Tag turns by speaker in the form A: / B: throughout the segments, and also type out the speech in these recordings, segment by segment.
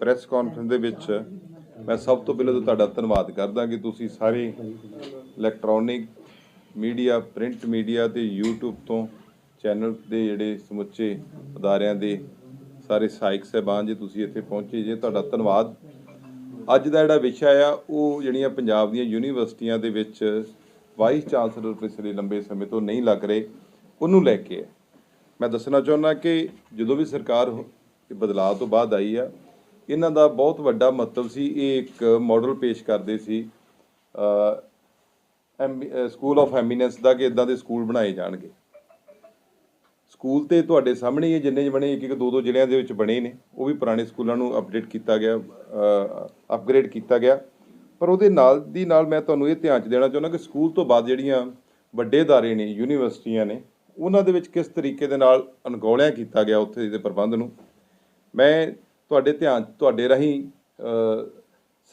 A: Press conference ਦੇ ਵਿੱਚ ਮੈਂ ਸਭ ਤੋਂ ਪਹਿਲਾਂ ਤਾਂ ਤੁਹਾਡਾ ਧੰਨਵਾਦ ਕਰਦਾ ਕਿ ਤੁਸੀਂ ਸਾਰੇ ਇਲੈਕਟ੍ਰੋਨਿਕ ਮੀਡੀਆ ਪ੍ਰਿੰਟ ਮੀਡੀਆ ਤੇ YouTube ਤੋਂ ਚੈਨਲ ਦੇ ਜਿਹੜੇ ਸਮੁੱਚੇ ਅਦਾਰਿਆਂ ਦੇ ਸਾਰੇ ਸਹਾਇਕ ਸਹਿਬਾਨ ਜੀ ਤੁਸੀਂ ਇੱਥੇ ਪਹੁੰਚੇ ਜੇ, ਤੁਹਾਡਾ ਧੰਨਵਾਦ। ਅੱਜ ਦਾ ਜਿਹੜਾ ਵਿਸ਼ਾ ਆ, ਉਹ ਜਿਹੜੀਆਂ ਪੰਜਾਬ ਦੀਆਂ ਯੂਨੀਵਰਸਿਟੀਆਂ ਦੇ ਵਿੱਚ ਵਾਈਸ ਚਾਂਸਲਰ ਪਿਛਲੇ ਲੰਬੇ ਸਮੇਂ ਤੋਂ ਨਹੀਂ ਲੱਗ ਰਹੇ, ਉਹਨੂੰ ਲੈ ਕੇ ਹੈ ਮੈਂ ਦੱਸਣਾ ਚਾਹੁੰਦਾ ਕਿ ਜਦੋਂ ਵੀ ਸਰਕਾਰ ਬਦਲਾਅ ਤੋਂ ਬਾਅਦ ਆਈ ਆ ਇਹਨਾਂ ਦਾ ਬਹੁਤ ਵੱਡਾ ਮਹੱਤਵ ਸੀ। ਇਹ ਇੱਕ ਮਾਡਲ ਪੇਸ਼ ਕਰਦੇ ਸੀ ਸਕੂਲ ਆਫ ਐਮੀਨੈਂਸ ਦਾ ਕਿ ਇਦਾਂ ਦੇ ਸਕੂਲ ਬਣਾਏ ਜਾਣਗੇ। ਸਕੂਲ ਤੇ ਤੁਹਾਡੇ ਸਾਹਮਣੇ ਹੀ ਜਿੰਨੇ ਬਣੇ ਇੱਕ ਇੱਕ ਦੋ ਦੋ ਜ਼ਿਲ੍ਹਿਆਂ ਦੇ ਵਿੱਚ ਬਣੇ ਨੇ। ਉਹ ਵੀ ਪੁਰਾਣੇ ਸਕੂਲਾਂ ਨੂੰ ਅਪਡੇਟ ਕੀਤਾ ਗਿਆ ਅਪਗ੍ਰੇਡ ਕੀਤਾ ਗਿਆ। ਪਰ ਉਹਦੇ ਨਾਲ ਦੀ ਨਾਲ ਮੈਂ ਤੁਹਾਨੂੰ ਇਹ ਧਿਆਨ ਚ ਦੇਣਾ ਚਾਹੁੰਦਾ ਕਿ ਸਕੂਲ ਤੋਂ ਬਾਅਦ ਜਿਹੜੀਆਂ ਵੱਡੇ ਅਦਾਰੇ ਨੇ ਯੂਨੀਵਰਸਿਟੀਆਂ ਨੇ, ਉਹਨਾਂ ਦੇ ਵਿੱਚ ਕਿਸ ਤਰੀਕੇ ਦੇ ਨਾਲ ਅਣਗੌਲਿਆ ਕੀਤਾ ਗਿਆ ਉੱਥੇ ਦੇ ਪ੍ਰਬੰਧ ਨੂੰ। ਮੈਂ ਤੁਹਾਡੇ ਧਿਆਨ ਤੁਹਾਡੇ ਰਾਹੀਂ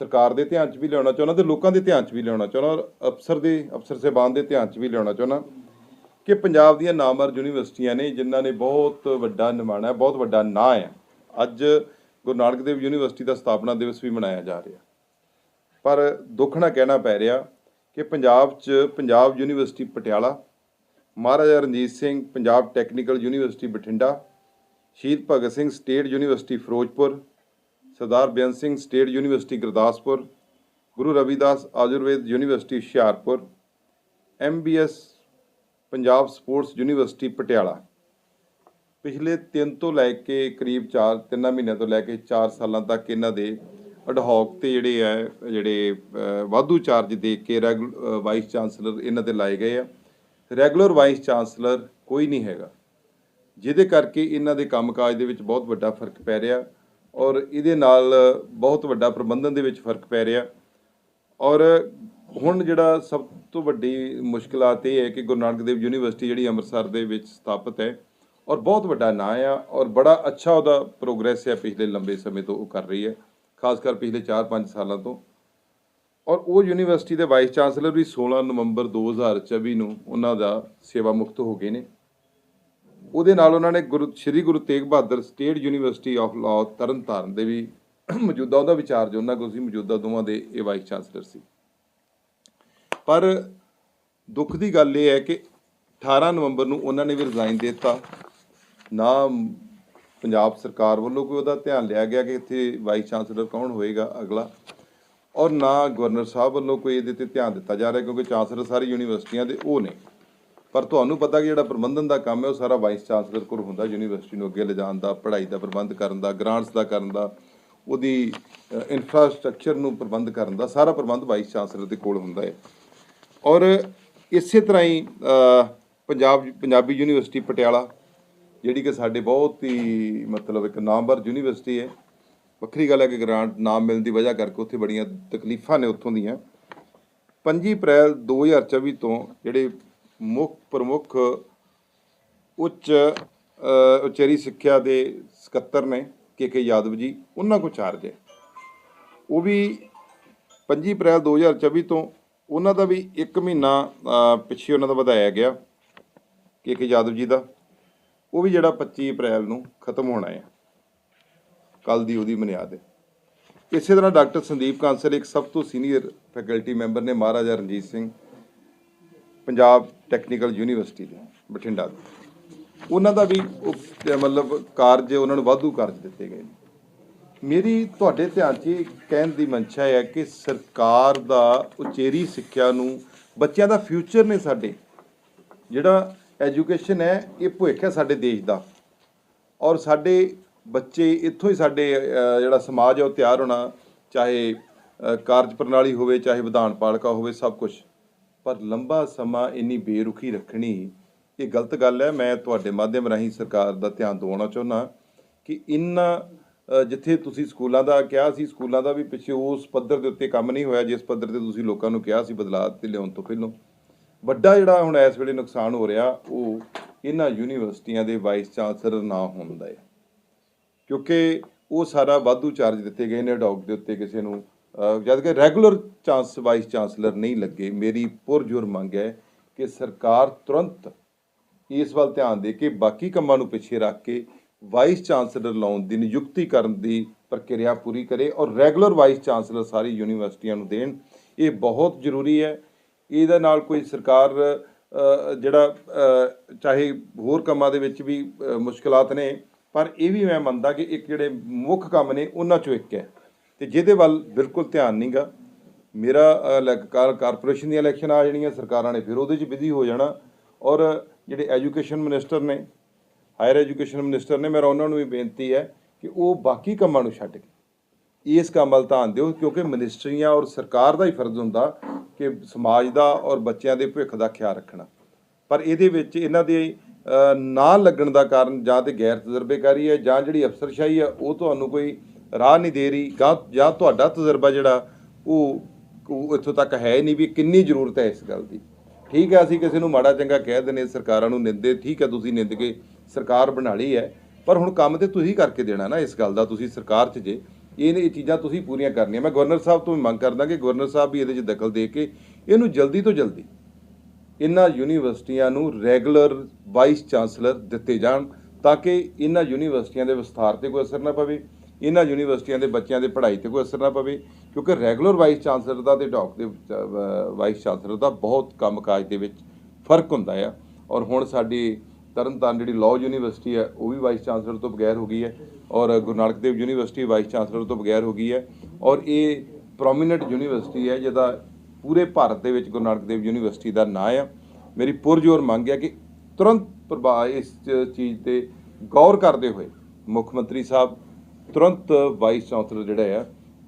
A: ਸਰਕਾਰ ਦੇ ਧਿਆਨ 'ਚ ਵੀ ਲਿਆਉਣਾ ਚਾਹੁੰਦਾ ਤੇ ਲੋਕਾਂ ਦੇ ਧਿਆਨ 'ਚ ਵੀ ਲਿਆਉਣਾ ਚਾਹੁੰਦਾ ਔਰ ਅਫਸਰ ਦੇ, ਅਫਸਰ ਸਾਹਿਬਾਨ ਦੇ ਧਿਆਨ 'ਚ ਵੀ ਲਿਆਉਣਾ ਚਾਹੁੰਦਾ ਕਿ ਪੰਜਾਬ ਦੀਆਂ ਨਾਮਰ ਯੂਨੀਵਰਸਿਟੀਆਂ ਨੇ ਜਿਨ੍ਹਾਂ ਨੇ ਬਹੁਤ ਵੱਡਾ ਨਿਮਾਣਾ ਹੈ, ਬਹੁਤ ਵੱਡਾ ਨਾਂ ਹੈ। ਅੱਜ ਗੁਰੂ ਨਾਨਕ ਦੇਵ ਯੂਨੀਵਰਸਿਟੀ ਦਾ ਸਥਾਪਨਾ ਦਿਵਸ ਵੀ ਮਨਾਇਆ ਜਾ ਰਿਹਾ। ਪਰ ਦੁੱਖ ਨਾਲ ਕਹਿਣਾ ਪੈ ਰਿਹਾ ਕਿ ਪੰਜਾਬ 'ਚ, Punjab university Patiala, Maharaja Ranjit Singh, Punjab technical university Bathinda Shaheed Bhagat Singh state university Firozpur, Sardar Beant Singh state university Gurdaspur, Guru Ravidas Ayurved university Hoshiarpur MBS Punjab sports university Patiala. ਪਿਛਲੇ 3 ਤੋਂ ਲੈ ਕੇ ਕਰੀਬ 4 ਤਿੰਨਾਂ ਮਹੀਨਿਆਂ ਤੋਂ ਲੈ ਕੇ 4 ਸਾਲਾਂ ਤੱਕ ਇਹਨਾਂ ਦੇ ਅਡਹੌਕ ਤੇ ਜਿਹੜੇ ਆ, ਜਿਹੜੇ ਵਾਧੂ ਚਾਰਜ ਦੇ ਕੇ ਵਾਈਸ ਚਾਂਸਲਰ ਇਹਨਾਂ ਤੇ ਲਾਏ ਗਏ ਆ। ਰੈਗੂਲਰ ਵਾਈਸ ਚਾਂਸਲਰ ਕੋਈ ਨਹੀਂ ਹੈਗਾ। ਜਿਹਦੇ ਕਰਕੇ ਇਹਨਾਂ ਦੇ ਕੰਮਕਾਜ ਦੇ ਵਿੱਚ ਬਹੁਤ ਵੱਡਾ ਫ਼ਰਕ ਪੈ ਰਿਹਾ ਔਰ ਇਹਦੇ ਨਾਲ ਬਹੁਤ ਵੱਡਾ ਪ੍ਰਬੰਧਨ ਦੇ ਵਿੱਚ ਫ਼ਰਕ ਪੈ ਰਿਹਾ। ਔਰ ਹੁਣ ਜਿਹੜਾ ਸਭ ਤੋਂ ਵੱਡੀ ਮੁਸ਼ਕਲਾਤ ਇਹ ਹੈ ਕਿ ਗੁਰੂ ਨਾਨਕ ਦੇਵ ਯੂਨੀਵਰਸਿਟੀ ਜਿਹੜੀ ਅੰਮ੍ਰਿਤਸਰ ਦੇ ਵਿੱਚ ਸਥਾਪਿਤ ਹੈ ਔਰ ਬਹੁਤ ਵੱਡਾ ਨਾਂ ਆ ਔਰ ਬੜਾ ਅੱਛਾ ਉਹਦਾ ਪ੍ਰੋਗਰੈਸ ਹੈ ਪਿਛਲੇ ਲੰਬੇ ਸਮੇਂ ਤੋਂ ਉਹ ਕਰ ਰਹੀ ਹੈ, ਖਾਸ ਕਰ ਪਿਛਲੇ 4-5 ਸਾਲਾਂ ਤੋਂ। ਔਰ ਉਹ ਯੂਨੀਵਰਸਿਟੀ ਦੇ ਵਾਈਸ ਚਾਂਸਲਰ ਵੀ 16 ਨਵੰਬਰ 2024 ਨੂੰ ਉਹਨਾਂ ਦਾ ਸੇਵਾ ਮੁਕਤ ਹੋ ਗਏ ਨੇ। ਉਹਦੇ ਨਾਲ ਉਹਨਾਂ ਨੇ Guru, Sri Guru Tegh Bahadur state university of law Tarn Taran ਦੇ ਵੀ ਮੌਜੂਦਾ ਉਹਦਾ ਵਿਚਾਰਜ ਉਹਨਾਂ ਕੋਲ ਸੀ, ਮੌਜੂਦਾ ਦੋਵਾਂ ਦੇ ਇਹ ਵਾਈਸ ਚਾਂਸਲਰ ਸੀ। ਪਰ ਦੁੱਖ ਦੀ ਗੱਲ ਇਹ ਹੈ ਕਿ 18 ਨਵੰਬਰ ਨੂੰ ਉਹਨਾਂ ਨੇ ਵੀ ਰਿਜ਼ਾਈਨ ਦੇ ਦਿੱਤਾ। ਨਾ ਪੰਜਾਬ ਸਰਕਾਰ ਵੱਲੋਂ ਕੋਈ ਉਹਦਾ ਧਿਆਨ ਲਿਆ ਗਿਆ ਕਿ ਇੱਥੇ ਵਾਈਸ ਚਾਂਸਲਰ ਕੌਣ ਹੋਏਗਾ ਅਗਲਾ ਔਰ ਨਾ ਗਵਰਨਰ ਸਾਹਿਬ ਵੱਲੋਂ ਕੋਈ ਇਹਦੇ ਤੇ ਧਿਆਨ ਦਿੱਤਾ ਜਾ ਰਿਹਾ ਕਿਉਂਕਿ ਚਾਂਸਲਰ ਸਾਰੀ ਯੂਨੀਵਰਸਿਟੀਆਂ ਦੇ ਉਹ ਨੇ। ਪਰ ਤੁਹਾਨੂੰ ਪਤਾ ਕਿ ਜਿਹੜਾ ਪ੍ਰਬੰਧਨ ਦਾ ਕੰਮ ਹੈ, ਉਹ ਸਾਰਾ ਵਾਈਸ ਚਾਂਸਲਰ ਕੋਲ ਹੁੰਦਾ, ਯੂਨੀਵਰਸਿਟੀ ਨੂੰ ਅੱਗੇ ਲਿਜਾਣ ਦਾ, ਪੜ੍ਹਾਈ ਦਾ ਪ੍ਰਬੰਧ ਕਰਨ ਦਾ ਗ੍ਰਾਂਟਸ ਦਾ ਕਰਨ ਦਾ, ਉਹਦੀ ਇਨਫਰਾਸਟ੍ਰਕਚਰ ਨੂੰ ਪ੍ਰਬੰਧ ਕਰਨ ਦਾ, ਸਾਰਾ ਪ੍ਰਬੰਧ ਵਾਈਸ ਚਾਂਸਲਰ ਦੇ ਕੋਲ ਹੁੰਦਾ ਹੈ। ਔਰ ਇਸੇ ਤਰ੍ਹਾਂ ਹੀ ਪੰਜਾਬ, ਪੰਜਾਬੀ ਯੂਨੀਵਰਸਿਟੀ ਪਟਿਆਲਾ, ਜਿਹੜੀ ਕਿ ਸਾਡੇ ਬਹੁਤ ਹੀ, ਮਤਲਬ ਇੱਕ ਨਾਮਵਰ ਯੂਨੀਵਰਸਿਟੀ ਹੈ। ਵੱਖਰੀ ਗੱਲ ਹੈ ਕਿ ਗ੍ਰਾਂਟ ਨਾ ਮਿਲਣ ਦੀ ਵਜ੍ਹਾ ਕਰਕੇ ਉੱਥੇ ਬੜੀਆਂ ਤਕਲੀਫਾਂ ਨੇ ਉੱਥੋਂ ਦੀਆਂ। 25 ਅਪ੍ਰੈਲ 2024 ਤੋਂ ਜਿਹੜੇ ਮੁੱਖ ਪ੍ਰਮੁੱਖ ਉੱਚ ਉਚੇਰੀ ਸਿੱਖਿਆ ਦੇ ਸਕੱਤਰ ਨੇ ਕੇ ਕੇ ਯਾਦਵ ਜੀ, ਉਹਨਾਂ ਕੋ ਚਾਰਜ ਹੈ। ਉਹ ਵੀ 25 ਅਪ੍ਰੈਲ 2024 ਤੋਂ ਉਹਨਾਂ ਦਾ ਵੀ 1 ਮਹੀਨਾ ਪਿੱਛੇ ਉਹਨਾਂ ਦਾ ਵਧਾਇਆ ਗਿਆ, ਕੇ ਕੇ ਯਾਦਵ ਜੀ ਦਾ। ਉਹ ਵੀ ਜਿਹੜਾ 25 ਅਪ੍ਰੈਲ ਨੂੰ ਖਤਮ ਹੋਣਾ ਹੈ। ਕੱਲ ਦੀ ਉਹਦੀ ਬੁਨਿਆਦ ਹੈ। ਇਸੇ ਤਰ੍ਹਾਂ ਡਾਕਟਰ ਸੰਦੀਪ ਕਾਂਸਲ, ਇੱਕ ਸਭ ਤੋਂ ਸੀਨੀਅਰ ਫੈਕਲਟੀ ਮੈਂਬਰ ਨੇ, ਮਹਾਰਾਜਾ ਰਣਜੀਤ ਸਿੰਘ ਪੰਜਾਬ ਟੈਕਨੀਕਲ ਯੂਨੀਵਰਸਿਟੀ ਦੇ, ਬਠਿੰਡਾ ਦੇ। ਉਹਨਾਂ ਦਾ ਵੀ ਮਤਲਬ ਕਾਰਜ ਉਹਨਾਂ ਨੂੰ ਵਾਧੂ ਕਾਰਜ ਦਿੱਤੇ ਗਏ ਨੇ। ਮੇਰੀ ਤੁਹਾਡੇ ਧਿਆਨ 'ਚ ਕਹਿਣ ਦੀ ਮਨਸ਼ਾ ਹੈ ਕਿ ਸਰਕਾਰ ਦਾ ਉਚੇਰੀ ਸਿੱਖਿਆ ਨੂੰ ਬੱਚਿਆਂ ਦਾ ਫਿਊਚਰ ਨੇ ਸਾਡੇ। ਜਿਹੜਾ ਐਜੂਕੇਸ਼ਨ ਹੈ, ਇਹ ਭਵਿੱਖ ਹੈ ਸਾਡੇ ਦੇਸ਼ ਦਾ। ਔਰ ਸਾਡੇ ਬੱਚੇ ਇੱਥੋਂ ਹੀ ਸਾਡੇ ਜਿਹੜਾ ਸਮਾਜ ਹੈ ਉਹ ਤਿਆਰ ਹੋਣਾ, ਚਾਹੇ ਕਾਰਜ ਪ੍ਰਣਾਲੀ ਹੋਵੇ, ਚਾਹੇ ਵਿਧਾਨ ਪਾਲਿਕਾ ਹੋਵੇ, ਸਭ ਕੁਝ ਪਰ ਲੰਬਾ ਸਮਾਂ ਇੰਨੀ ਬੇਰੁਖੀ ਰੱਖਣੀ, ਇਹ ਗਲਤ ਗੱਲ ਹੈ। ਮੈਂ ਤੁਹਾਡੇ ਮਾਧਿਅਮ ਰਾਹੀਂ ਸਰਕਾਰ ਦਾ ਧਿਆਨ ਦਿਵਾਉਣਾ ਚਾਹੁੰਦਾ ਕਿ ਇਨ ਜਿੱਥੇ ਤੁਸੀਂ ਸਕੂਲਾਂ ਦਾ ਕਿਹਾ ਸੀ, ਸਕੂਲਾਂ ਦਾ ਵੀ ਪਿੱਛੇ ਉਸ ਪੱਧਰ ਦੇ ਉੱਤੇ ਕੰਮ ਨਹੀਂ ਹੋਇਆ, ਜਿਸ ਪੱਧਰ ਤੇ ਤੁਸੀਂ ਲੋਕਾਂ ਨੂੰ ਕਿਹਾ ਸੀ ਬਦਲਾਅ ਤੇ ਲਿਆਉਣ ਤੋਂ ਪਹਿਲਾਂ। ਵੱਡਾ ਜਿਹੜਾ ਹੁਣ ਇਸ ਵੇਲੇ ਨੁਕਸਾਨ ਹੋ ਰਿਹਾ, ਉਹ ਇਹਨਾਂ ਯੂਨੀਵਰਸਿਟੀਆਂ ਦੇ ਵਾਈਸ ਚਾਂਸਲਰ ਨਾ ਹੋਣ ਦਾ ਹੈ। ਕਿਉਂਕਿ ਉਹ ਸਾਰਾ ਵਾਧੂ ਚਾਰਜ ਦਿੱਤੇ ਗਏ ਨੇ ਡੌਗ ਦੇ ਉੱਤੇ ਕਿਸੇ ਨੂੰ ਜਦ ਕਿ ਰੈਗੂਲਰ ਚਾਂਸ ਵਾਈਸ ਚਾਂਸਲਰ ਨਹੀਂ ਲੱਗੇ ਮੇਰੀ ਪੁਰਜੋਰ ਮੰਗ ਹੈ ਕਿ ਸਰਕਾਰ ਤੁਰੰਤ ਇਸ ਵੱਲ ਧਿਆਨ ਦੇ ਕੇ ਬਾਕੀ ਕੰਮਾਂ ਨੂੰ ਪਿੱਛੇ ਰੱਖ ਕੇ ਵਾਈਸ ਚਾਂਸਲਰ ਲਾਉਣ ਦੀ ਨਿਯੁਕਤੀ ਕਰਨ ਦੀ ਪ੍ਰਕਿਰਿਆ ਪੂਰੀ ਕਰੇ ਔਰ ਰੈਗੂਲਰ ਵਾਈਸ ਚਾਂਸਲਰ ਸਾਰੀ ਯੂਨੀਵਰਸਿਟੀਆਂ ਨੂੰ ਦੇਣ ਇਹ ਬਹੁਤ ਜ਼ਰੂਰੀ ਹੈ। ਇਹਦੇ ਨਾਲ ਕੋਈ ਸਰਕਾਰ ਜਿਹੜਾ ਚਾਹੇ ਹੋਰ ਕੰਮਾਂ ਦੇ ਵਿੱਚ ਵੀ ਅ, ਮੁਸ਼ਕਲਾਤ ਨੇ ਪਰ ਇਹ ਵੀ ਮੈਂ ਮੰਨਦਾ ਕਿ ਇੱਕ ਜਿਹੜੇ ਮੁੱਖ ਕੰਮ ਨੇ ਉਹਨਾਂ ਚੋਂ ਇੱਕ ਹੈ। ਤੇ ਜਿਹਦੇ ਵੱਲ ਬਿਲਕੁਲ ਧਿਆਨ ਨਹੀਂਗਾ। ਮੇਰਾ ਅ, ਲੈ- ਕਾਰ- ਕਾਰਪੋਰੇਸ਼ਨ ਦੀਆਂ ਇਲੈਕਸ਼ਨ ਆ ਜਾਣੀਆਂ ਸਰਕਾਰਾਂ ਨੇ ਫਿਰ ਉਹਦੇ 'ਚ ਬਿਜ਼ੀ ਹੋ ਜਾਣਾ। ਔਰ ਜਿਹੜੇ ਐਜੂਕੇਸ਼ਨ ਮਿਨਿਸਟਰ ਨੇ ਹਾਇਰ ਐਜੂਕੇਸ਼ਨ ਮਿਨਿਸਟਰ ਨੇ ਮੇਰਾ ਉਹਨਾਂ ਨੂੰ ਵੀ ਬੇਨਤੀ ਹੈ ਕਿ ਉਹ ਬਾਕੀ ਕੰਮਾਂ ਨੂੰ ਛੱਡ ਕੇ ਇਸ ਕੰਮ ਵੱਲ ਧਿਆਨ ਦਿਓ ਕਿਉਂਕਿ ਮਿਨਿਸਟਰੀਆਂ ਔਰ ਸਰਕਾਰ ਦਾ ਹੀ ਫਰਜ਼ ਹੁੰਦਾ ਕਿ ਸਮਾਜ ਦਾ ਔਰ ਬੱਚਿਆਂ ਦੇ ਭਵਿੱਖ ਦਾ ਖਿਆਲ ਰੱਖਣਾ। ਪਰ ਇਹਦੇ ਵਿੱਚ ਇਹਨਾਂ ਦੇ ਨਾ ਲੱਗਣ ਦਾ ਕਾਰਨ ਜਾਂ ਤੇ ਗੈਰ ਤਜਰਬੇਕਾਰੀ ਹੈ ਜਾਂ ਜਿਹੜੀ ਅਫਸਰਸ਼ਾਹੀ ਹੈ ਉਹ ਤੁਹਾਨੂੰ ਕੋਈ ਰਾਹ ਨਹੀਂ ਦੇ ਰਹੀ, ਜਾਂ ਜਾਂ ਤੁਹਾਡਾ ਤਜਰਬਾ ਜਿਹੜਾ, ਉਹ ਇੱਥੋਂ ਤੱਕ ਹੈ ਨਹੀਂ ਵੀ ਕਿੰਨੀ ਜ਼ਰੂਰਤ ਹੈ ਇਸ ਗੱਲ ਦੀ। ਠੀਕ ਹੈ, ਅਸੀਂ ਕਿਸੇ ਨੂੰ ਮਾੜਾ ਚੰਗਾ ਕਹਿ ਦਿੰਦੇ ਸਰਕਾਰਾਂ ਨੂੰ ਨਿੰਦੇ, ਠੀਕ ਹੈ, ਤੁਸੀਂ ਨਿੰਦ ਕੇ ਸਰਕਾਰ ਬਣਾ ਲਈ ਹੈ, ਪਰ ਹੁਣ ਕੰਮ ਤੇ ਤੁਸੀਂ ਕਰਕੇ ਦੇਣਾ ਨਾ ਇਸ ਗੱਲ ਦਾ, ਤੁਸੀਂ ਸਰਕਾਰ 'ਚ ਜੇ। ਇਹ ਇਹ ਚੀਜ਼ਾਂ ਤੁਸੀਂ ਪੂਰੀਆਂ ਕਰਨੀਆਂ। ਮੈਂ ਗਵਰਨਰ ਸਾਹਿਬ ਤੋਂ ਵੀ ਮੰਗ ਕਰਦਾ ਕਿ ਗਵਰਨਰ ਸਾਹਿਬ ਵੀ ਇਹਦੇ 'ਚ ਦਖਲ ਦੇ ਕੇ ਇਹਨੂੰ ਜਲਦੀ ਤੋਂ ਜਲਦੀ ਇਹਨਾਂ ਯੂਨੀਵਰਸਿਟੀਆਂ ਨੂੰ ਰੈਗੂਲਰ ਵਾਈਸ ਚਾਂਸਲਰ ਦਿੱਤੇ ਜਾਣ, ਤਾਂ ਕਿ ਇਹਨਾਂ ਯੂਨੀਵਰਸਿਟੀਆਂ ਦੇ ਵਿਸਥਾਰ ਤੇ ਕੋਈ ਅਸਰ ਨਾ ਪਵੇ। ਇਹਨਾਂ ਯੂਨੀਵਰਸਿਟੀਆਂ ਦੇ ਬੱਚਿਆਂ ਦੇ ਪੜ੍ਹਾਈ ਤੇ ਕੋਈ ਅਸਰ ਨਾ ਪਵੇ, ਕਿਉਂਕਿ ਰੈਗੂਲਰ ਵਾਈਸ ਚਾਂਸਲਰ ਦਾ ਤੇ ਡਾਕ ਦੇ ਵਾਈਸ ਚਾਂਸਲਰ ਦਾ ਬਹੁਤ ਕੰਮਕਾਜ ਦੇ ਵਿੱਚ ਫ਼ਰਕ ਹੁੰਦਾ ਆ। ਔਰ ਹੁਣ ਸਾਡੀ ਤਰਨਤਾਰਨ ਜਿਹੜੀ ਲਾਅ ਯੂਨੀਵਰਸਿਟੀ ਹੈ, ਉਹ ਵੀ ਵਾਈਸ ਚਾਂਸਲਰ ਤੋਂ ਬਗੈਰ ਹੋ ਗਈ ਹੈ ਔਰ Guru Nanak Dev university vice chancellor ਤੋਂ ਬਗੈਰ ਹੋ ਗਈ ਹੈ ਔਰ ਇਹ ਪ੍ਰੋਮੀਨੈਂਟ ਯੂਨੀਵਰਸਿਟੀ ਹੈ ਜਿਹਦਾ ਪੂਰੇ ਭਾਰਤ ਦੇ ਵਿੱਚ ਗੁਰੂ ਨਾਨਕ ਦੇਵ ਯੂਨੀਵਰਸਿਟੀ ਦਾ ਨਾਂ ਆ। ਮੇਰੀ ਪੁਰਜੋਰ ਮੰਗ ਹੈ ਕਿ ਤੁਰੰਤ ਪ੍ਰਭਾਵ ਇਸ ਚੀਜ਼ ਤੇ ਗੌਰ ਕਰਦੇ ਹੋਏ ਮੁੱਖ ਮੰਤਰੀ ਸਾਹਿਬ ਤੁਰੰਤ ਵਾਈਸ ਚਾਂਸਲਰ ਜਿਹੜਾ ਆ,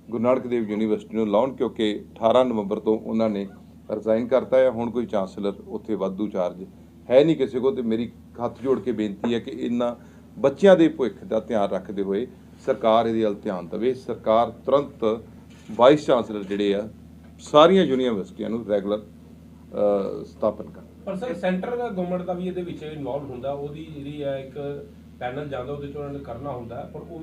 A: ਗੁਰੂ ਨਾਨਕ ਦੇਵ ਯੂਨੀਵਰਸਿਟੀ ਨੂੰ ਲਾਉਣ ਕਿਉਂਕਿ 18 ਨਵੰਬਰ ਤੋਂ ਉਹਨਾਂ ਨੇ ਰਿਜ਼ਾਈਨ ਕਰਤਾ ਹੈ ਹੁਣ ਕੋਈ ਚਾਂਸਲਰ ਉੱਥੇ ਵਾਧੂ ਚਾਰਜ ਹੈ ਨਹੀਂ ਕਿਸੇ ਕੋਲ ਤੇ ਮੇਰੀ ਹੱਥ ਜੋੜ ਕੇ ਬੇਨਤੀ ਹੈ ਕਿ ਇਹਨਾਂ ਬੱਚਿਆਂ ਦੇ ਭਵਿੱਖ ਦਾ ਧਿਆਨ ਰੱਖਦੇ ਹੋਏ ਸਰਕਾਰ ਇਹਦੇ ਵੱਲ ਧਿਆਨ ਦੇਵੇ। ਸਰਕਾਰ ਤੁਰੰਤ ਵਾਈਸ ਚਾਂਸਲਰ ਜਿਹੜੇ ਆ, ਸਾਰੀਆਂ ਯੂਨੀਵਰਸਿਟੀਆਂ ਨੂੰ ਰੈਗੂਲਰ ਸਥਾਪਨ ਕਰਨ
B: ਪਰ ਸਰ, ਸੈਂਟਰ ਦਾ ਗਵਰਨਮੈਂਟ ਦਾ ਵੀ ਇਹਦੇ ਵਿੱਚ ਇਨਵੋਲਵ ਹੁੰਦਾ। ਉਹਦੀ ਜਿਹੜੀ ਹੈ ਇੱਕ ਪੈਨਲ ਜਾਂਦਾ, ਉਹਦੇ ਚ ਉਹਨਾਂ ਨੇ ਕਰਨਾ ਹੁੰਦਾ, ਪਰ ਉਹ ਵੀ